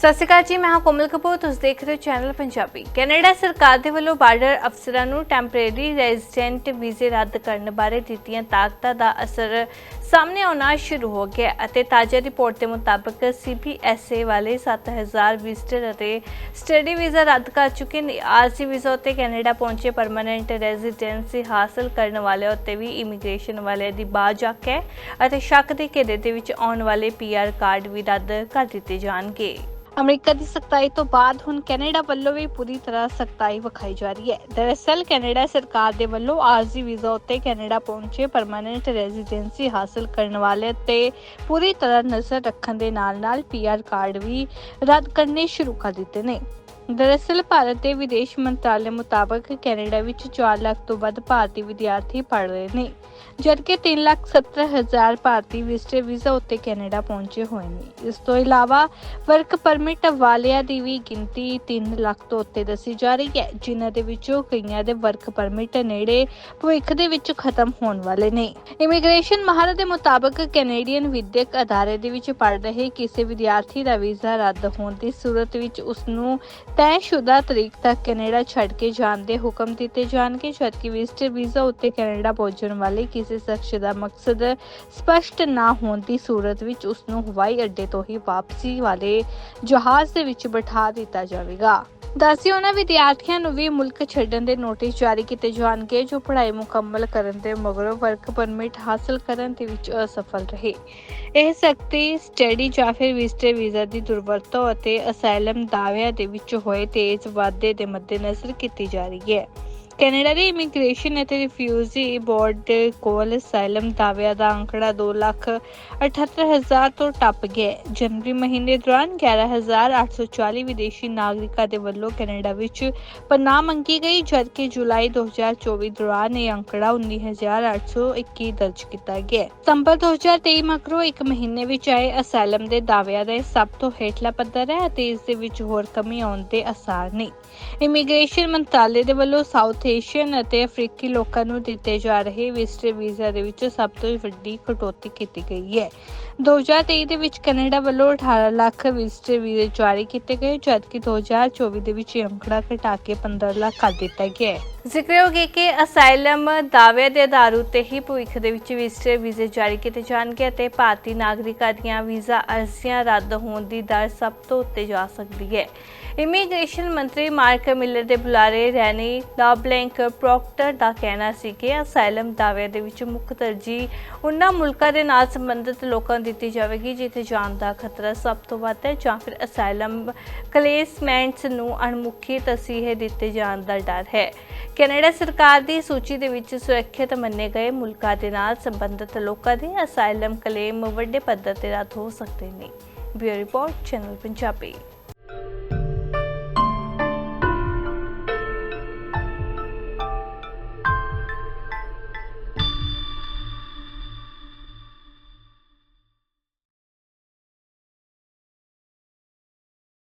ਸਤਿ ਸ਼੍ਰੀ ਅਕਾਲ ਜੀ, ਮੈਂ ਹਾਂ ਕੋਮਲ ਕਪੂਰ, ਤੁਸੀਂ ਦੇਖ ਰਹੇ ਹੋ ਚੈਨਲ ਪੰਜਾਬੀ। ਕੈਨੇਡਾ ਸਰਕਾਰ ਦੇ ਵੱਲੋਂ ਬਾਰਡਰ ਅਫਸਰਾਂ ਨੂੰ ਟੈਂਪਰੇਰੀ ਰੈਜ਼ੀਡੈਂਟ ਵੀਜ਼ੇ ਰੱਦ ਕਰਨ ਬਾਰੇ ਦਿੱਤੀਆਂ ਤਾਕਤਾਂ ਦਾ ਅਸਰ ਸਾਹਮਣੇ ਆਉਣਾ ਸ਼ੁਰੂ ਹੋ ਗਿਆ ਅਤੇ ਤਾਜ਼ਾ ਰਿਪੋਰਟ ਦੇ ਮੁਤਾਬਕ ਸੀਪੀਐਸਏ ਵਾਲੇ 7000 ਵਿਜ਼ਟਰ ਅਤੇ ਸਟੱਡੀ ਵੀਜ਼ਾ ਰੱਦ ਕਰ ਚੁੱਕੇ ਨੇ। ਆਰਸੀ ਵੀਜ਼ਾ ਉੱਤੇ ਕੈਨੇਡਾ ਪਹੁੰਚੇ ਪਰਮਨੈਂਟ ਰੈਜ਼ੀਡੈਂਸੀ ਹਾਸਲ ਕਰਨ ਵਾਲਿਆਂ ਉੱਤੇ ਵੀ ਇਮੀਗ੍ਰੇਸ਼ਨ ਵਾਲਿਆਂ ਦੀ ਬਾਜ਼ ਹੈ ਅਤੇ ਸ਼ੱਕ ਦੇ ਘੇਰੇ ਦੇ ਵਿੱਚ ਆਉਣ ਵਾਲੇ ਪੀਆਰ ਕਾਰਡ ਵੀ ਰੱਦ ਕਰ ਦਿੱਤੇ ਜਾਣਗੇ। ਅਮਰੀਕਾ ਦੀ ਸਖਤਾਈ ਤੋਂ ਬਾਅਦ ਹੁਣ ਕੈਨੇਡਾ ਵੱਲੋਂ ਵੀ ਪੂਰੀ ਤਰ੍ਹਾਂ ਸਖਤਾਈ ਵਿਖਾਈ ਜਾ ਰਹੀ ਹੈ। ਦਰਅਸਲ, ਕੈਨੇਡਾ ਸਰਕਾਰ ਦੇ ਵੱਲੋਂ ਆਰਜ਼ੀ ਵੀਜ਼ਾ ਉੱਤੇ ਕੈਨੇਡਾ ਪਹੁੰਚੇ ਪਰਮਨੈਂਟ ਰੈਜ਼ੀਡੈਂਸੀ ਹਾਸਲ ਕਰਨ ਵਾਲੇ ਤੇ ਪੂਰੀ ਤਰ੍ਹਾਂ ਨਜ਼ਰ ਰੱਖਣ ਦੇ ਨਾਲ-ਨਾਲ ਪੀਆਰ ਕਾਰਡ ਵੀ ਰੱਦ ਕਰਨੇ ਸ਼ੁਰੂ ਕਰ ਦਿੱਤੇ ਨੇ। ਦਰਅਸਲ, ਭਾਰਤ ਦੇ ਵਿਦੇਸ਼ ਮੰਤਰਾਲੇ ਮੁਤਾਬਕ ਕੈਨੇਡਾ ਵਿੱਚ 4 ਲੱਖ ਤੋਂ ਵੱਧ ਭਾਰਤੀ ਵਿਦਿਆਰਥੀ ਪੜ੍ਹ ਰਹੇ ਨੇ, ਜਦਕਿ 3 ਲੱਖ 70 ਹਜ਼ਾਰ ਭਾਰਤੀ ਵਿਜ਼ਟਰ ਵੀਜ਼ਾ ਉੱਤੇ ਕੈਨੇਡਾ ਪਹੁੰਚੇ ਹੋਏ ਨੇ। ਇਸ ਤੋਂ ਇਲਾਵਾ ਵਰਕ ਪਰਮਿਟ ਵਾਲਿਆਂ ਦੀ ਵੀ ਗਿਣਤੀ 3 ਲੱਖ ਤੋਂ ਉੱਤੇ ਦੱਸੀ ਜਾ ਰਹੀ ਹੈ, ਜਿਨ੍ਹਾਂ ਦੇ ਵਿੱਚੋਂ ਕਈਆਂ ਦੇ ਵਰਕ ਪਰਮਿਟ ਨੇੜੇ ਭਵਿੱਖ ਦੇ ਵਿੱਚ ਖਤਮ ਹੋਣ ਵਾਲੇ ਨੇ। ਇਮੀਗ੍ਰੇਸ਼ਨ ਮਾਹਰ ਦੇ ਮੁਤਾਬਕ ਕੈਨੇਡੀਅਨ ਵਿਦਿਅਕ ਅਦਾਰੇ ਦੇ ਵਿੱਚ ਪੜ੍ਹ ਰਹੇ ਕਿਸੇ ਵਿਦਿਆਰਥੀ ਦਾ ਵੀਜ਼ਾ ਰੱਦ ਹੋਣ ਦੀ ਸੂਰਤ ਵਿੱਚ ਉਸ ਨੂੰ ਤੈਅਸ਼ੁਦਾ ਤਰੀਕ ਤੱਕ ਕੈਨੇਡਾ ਛੱਡ ਕੇ ਜਾਣ ਦੇ ਹੁਕਮ ਦਿੱਤੇ ਜਾਣਗੇ, ਜਦਕਿ ਵਿਜ਼ਟਰ ਵੀਜ਼ਾ ਉੱਤੇ ਕੈਨੇਡਾ ਪਹੁੰਚਣ ਵਾਲੇ ਕਿਸੇ ਸ਼ਖਸ ਦਾ ਮਕਸਦ ਸਪਸ਼ਟ ਨਾ ਹੋਣ ਦੀ ਸੂਰਤ ਵਿੱਚ ਉਸ ਨੂੰ ਹਵਾਈ ਅੱਡੇ ਤੋਂ ਹੀ ਵਾਪਸੀ ਵਾਲੇ ਜਹਾਜ਼ ਦੇ ਵਿੱਚ ਬਿਠਾ ਦਿੱਤਾ ਜਾਵੇਗਾ। ਦੱਸਿਓ ਉਹਨਾਂ ਵਿਦਿਆਰਥੀਆਂ ਨੂੰ ਵੀ ਮੁਲਕ ਛੱਡਣ ਦੇ ਨੋਟਿਸ ਜਾਰੀ ਕੀਤੇ ਜਾਣਗੇ, ਜੋ ਪੜ੍ਹਾਈ ਮੁਕੰਮਲ ਕਰਨ ਦੇ ਮਗਰੋਂ ਵਰਕ ਪਰਮਿਟ ਹਾਸਲ ਕਰਨ ਦੇ ਵਿੱਚ ਅਸਫਲ ਰਹੇ। ਇਹ ਸਖਤੀ ਸਟੱਡੀ ਜਾਂ ਫਿਰ ਵਿਜ਼ਟਰ ਵੀਜ਼ਾ ਦੀ ਦੁਰਵਰਤੋਂ ਅਤੇ ਅਸਾਈਲਮ ਦਾਅਵਿਆਂ ਦੇ ਵਿੱਚ ਹੋਏ ਤੇਜ਼ ਵਾਧੇ ਦੇ ਮੱਦੇਨਜ਼ਰ ਕੀਤੀ ਜਾ ਰਹੀ ਹੈ। ਕੈਨੇਡਾ ਦੀ ਇਮੀਗ੍ਰੇਸ਼ਨ ਅਤੇ ਰਿਫਿਊਜੀ ਬੋਰਡ ਦੇ ਕੋਲ ਅਸਾਈਲਮ ਦਾਅਵਿਆਂ ਦਾ ਅੰਕੜਾ 2 ਲੱਖ 78000 ਤੋਂ ਟੱਪ ਗਿਆ ਹੈ। ਜਨਵਰੀ ਮਹੀਨੇ ਦੌਰਾਨ 11840 ਵਿਦੇਸ਼ੀ ਨਾਗਰਿਕਾਂ ਦੇ ਵੱਲੋਂ ਕੈਨੇਡਾ ਵਿੱਚ ਪਨਾਹ ਮੰਗੀ ਗਈ, ਜਦਕਿ ਜੁਲਾਈ 2024 ਦੌਰਾਨ ਇਹ ਅੰਕੜਾ 19821 ਦਰਜ ਕੀਤਾ ਗਿਆ ਹੈ। ਸਤੰਬਰ 2023 ਮਗਰੋਂ ਇੱਕ ਮਹੀਨੇ ਵਿੱਚ ਆਏ ਅਸਾਈਲਮ ਦੇ ਦਾਅਵਿਆਂ ਦਾ ਇਹ ਸਭ ਤੋਂ ਹੇਠਲਾ ਪੱਧਰ ਹੈ ਅਤੇ ਇਸ ਦੇ ਵਿੱਚ ਹੋਰ ਕਮੀ ਆਉਣ ਦੇ ਆਸਾਰ ਨਹੀਂ ਇਮੀਗ੍ਰੇਸ਼ਨ ਮੰਤਰਾਲੇ ਦੇ ਵੱਲੋਂ ਸਾਊਥ ਏਸ਼ੀਅਨ ਅਤੇ ਅਫਰੀਕੀ ਲੋਕਾਂ ਨੂੰ ਦਿੱਤੇ ਜਾ ਰਹੇ ਵਿਜ਼ਟਰ ਵੀਜ਼ਾ ਦੇ ਵਿੱਚ ਸਭ ਤੋਂ ਵੱਡੀ ਕਟੌਤੀ ਕੀਤੀ ਗਈ ਹੈ। 2023 ਦੇ ਵਿੱਚ ਕੈਨੇਡਾ ਵੱਲੋਂ 18 ਲੱਖ ਵਿਜ਼ਟਰ ਵੀਜ਼ੇ ਜਾਰੀ ਕੀਤੇ ਗਏ, ਜਦਕਿ 2024 ਦੇ ਵਿੱਚ ਇਹ ਅੰਕੜਾ ਘਟਾ ਕੇ 15 ਲੱਖ ਕਰ ਦਿੱਤਾ ਗਿਆ ਹੈ। ਜ਼ਿਕਰਯੋਗ ਹੈ ਕਿ ਅਸਾਈਲਮ ਦਾਅਵੇ ਦੇ ਆਧਾਰ ਉੱਤੇ ਹੀ ਭਵਿੱਖ ਦੇ ਵਿੱਚ ਵਿਜ਼ਟਰ ਵੀਜ਼ੇ ਜਾਰੀ ਕੀਤੇ ਜਾਣਗੇ ਅਤੇ ਭਾਰਤੀ ਨਾਗਰਿਕਾਂ ਦੀਆਂ ਵੀਜ਼ਾ ਅਰਜ਼ੀਆਂ ਰੱਦ ਹੋਣ ਦੀ ਦਰ ਸਭ ਤੋਂ ਉੱਤੇ ਜਾ ਸਕਦੀ ਹੈ। ਇਮੀਗ੍ਰੇਸ਼ਨ ਮੰਤਰੀ ਮਾਰਕ ਮਿਲਰ ਦੇ ਬੁਲਾਰੇ ਰੈਨੀ ਲਾਬਲੈਂਕ ਪ੍ਰੋਕਟਰ ਦਾ ਕਹਿਣਾ ਸੀ ਕਿ ਅਸਾਈਲਮ ਦਾਅਵੇ ਦੇ ਵਿੱਚ ਮੁੱਖ ਤਰਜੀਹ ਉਹਨਾਂ ਮੁਲਕਾਂ ਦੇ ਨਾਲ ਸੰਬੰਧਿਤ ਲੋਕਾਂ ਨੂੰ ਦਿੱਤੀ ਜਾਵੇਗੀ ਜਿੱਥੇ ਜਾਣ ਦਾ ਖਤਰਾ ਸਭ ਤੋਂ ਵੱਧ ਹੈ ਜਾਂ ਫਿਰ ਅਸਾਈਲਮ ਕਲੇਸਮੈਂਟਸ ਨੂੰ ਅਣਮੁਖੀ ਤਸੀਹੇ ਦਿੱਤੇ ਜਾਣ ਦਾ ਡਰ ਹੈ। ਕੈਨੇਡਾ ਸਰਕਾਰ ਦੀ ਸੂਚੀ ਦੇ ਵਿੱਚ ਸੁਰੱਖਿਅਤ ਮੰਨੇ ਗਏ ਮੁਲਕਾਂ ਦੇ ਨਾਲ ਸੰਬੰਧਿਤ ਲੋਕਾਂ ਦੇ ਅਸਾਈਲਮ ਕਲੇਮ ਵੱਡੇ ਪੱਧਰ ਤੇ ਰੱਦ ਹੋ ਸਕਦੇ ਨੇ। Bureau report, channel Punjabi.